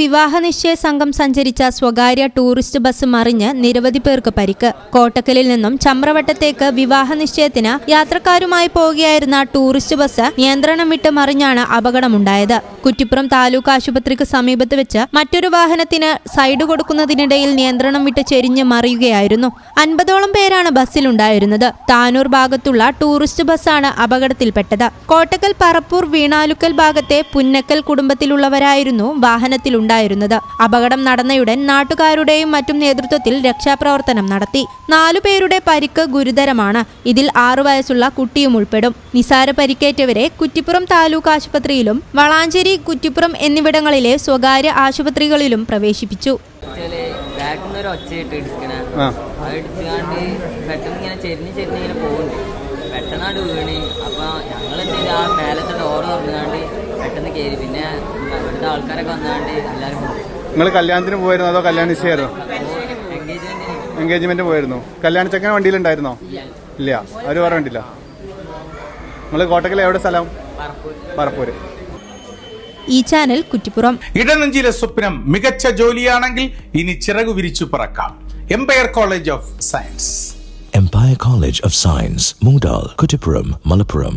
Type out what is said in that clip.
വിവാഹ നിശ്ചയ സംഘം സഞ്ചരിച്ച സ്വകാര്യ ടൂറിസ്റ്റ് ബസ് മറിഞ്ഞ് നിരവധി പേർക്ക് പരിക്ക്. കോട്ടക്കലിൽ നിന്നും ചമ്രവട്ടത്തേക്ക് വിവാഹ നിശ്ചയത്തിന് യാത്രക്കാരുമായി പോവുകയായിരുന്ന ടൂറിസ്റ്റ് ബസ് നിയന്ത്രണം വിട്ട് മറിഞ്ഞാണ് അപകടമുണ്ടായത്. കുറ്റിപ്പുറം താലൂക്ക് ആശുപത്രിക്ക് സമീപത്ത് വെച്ച് മറ്റൊരു വാഹനത്തിന് സൈഡ് കൊടുക്കുന്നതിനിടയിൽ നിയന്ത്രണം വിട്ട് ചെരിഞ്ഞ് മറിയുകയായിരുന്നു. അൻപതോളം പേരാണ് ബസ്സിലുണ്ടായിരുന്നത്. താനൂർ ഭാഗത്തുള്ള ടൂറിസ്റ്റ് ബസ്സാണ് അപകടത്തിൽപ്പെട്ടത്. കോട്ടക്കൽ പറപ്പൂർ വീണാലുക്കൽ ഭാഗത്തെ പുന്നക്കൽ കുടുംബത്തിലുള്ളവരായിരുന്നു വാഹനത്തിലുണ്ടായിരുന്നത് അപകടം നടന്നയുടൻ നാട്ടുകാരുടെയും മറ്റും നേതൃത്വത്തിൽ രക്ഷാപ്രവർത്തനം നടത്തി. നാലു പേരുടെ പരിക്ക് ഗുരുതരമാണ്. ഇതിൽ ആറു വയസ്സുള്ള കുട്ടിയും ഉൾപ്പെടും. നിസാര പരിക്കേറ്റവരെ കുറ്റിപ്പുറം താലൂക്ക് ആശുപത്രിയിലും വളാഞ്ചേരി കുറ്റിപ്പുറം എന്നിവിടങ്ങളിലെ സ്വകാര്യ ആശുപത്രികളിലും പ്രവേശിപ്പിച്ചു. വെച്ചാൽ ഒരു ഒച്ചയിട്ട് എടുക്കണ അത് എടുത്തുകാണ്ട് പെട്ടെന്ന് ഇങ്ങനെ ചെരിഞ്ഞ് ചെരിഞ്ഞ് ഇങ്ങനെ പോകുന്നുണ്ട് പെട്ടെന്നാണ്ട് വീണ്. അപ്പൊ ഞങ്ങൾ എന്തെങ്കിലും ആ മേലത്തെ ഡോറ് തുറന്നുകൊണ്ട് പെട്ടെന്ന് കയറി പിന്നെ ഇവിടുത്തെ ആൾക്കാരൊക്കെ വന്നാണ്ട് എല്ലാവരും നിങ്ങൾ കല്യാണത്തിന് പോയിരുന്നോ അതോ കല്യാണ നിശ്ചയമായിരുന്നോ? എൻഗേജ്മെന്റ് പോയിരുന്നു കല്യാണ ചെക്കൻ വണ്ടിയിലുണ്ടായിരുന്നോ? ഇല്ല. അവർ പറഞ്ഞിട്ടില്ല നിങ്ങൾ കോട്ടക്കൽ എവിടെ സ്ഥലം? പറപ്പൂര്. ഈ ചാനൽ കുറ്റിപ്പുറം. ഇടനെഞ്ചിലെ സ്വപ്നം മികച്ച ജോലിയാണെങ്കിൽ ഇനി ചിറകു വിരിച്ചു പറക്കാം. Empire College of Science Empire College of Science Mungdal, Kuttippuram Malappuram.